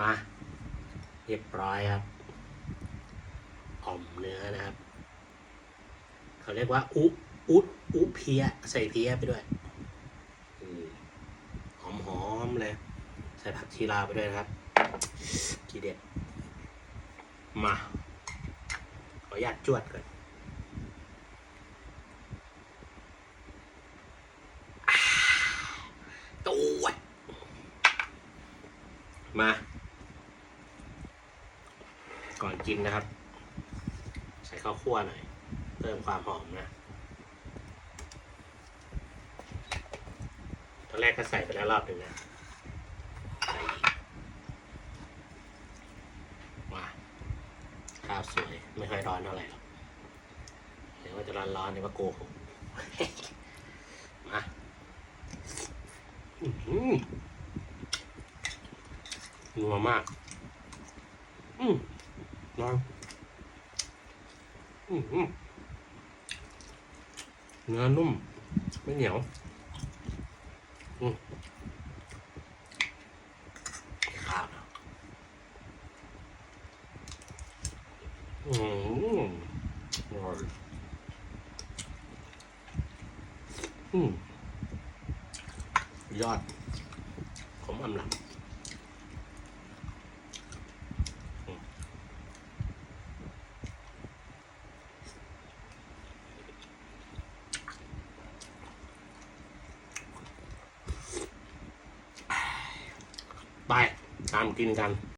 มาเรียบร้อยครับอ่อมเนื้อนะครับ เขาเรียกว่า อุอุอุเพียใส่เพียไปด้วยหอมหอมๆเลย ใส่ผักชีลาวไปด้วยนะครับทีเด็ด มา ขออนุญาตจวดก่อนอ่าจวดมา ก่อนกินนะครับ ใส่ข้าวคั่วหน่อย เพิ่มความหอมนะตอนแรกก็ใส่ไปแล้วรอบหนึ่งนะใส่อีกมาข้าวสวย ไม่ค่อยร้อนเท่าไหร่หรอกเดี๋ยวว่าจะร้อนๆเดี๋ยวว่าโกหกมาอื้อหือนัวมาก อืม ลองอืมอืมเนื้อนุ่ม ไม่เหนียวอืมข้าวนะอืมอร่อยอืมยอด ผมอำลำ ไปตามกินกัน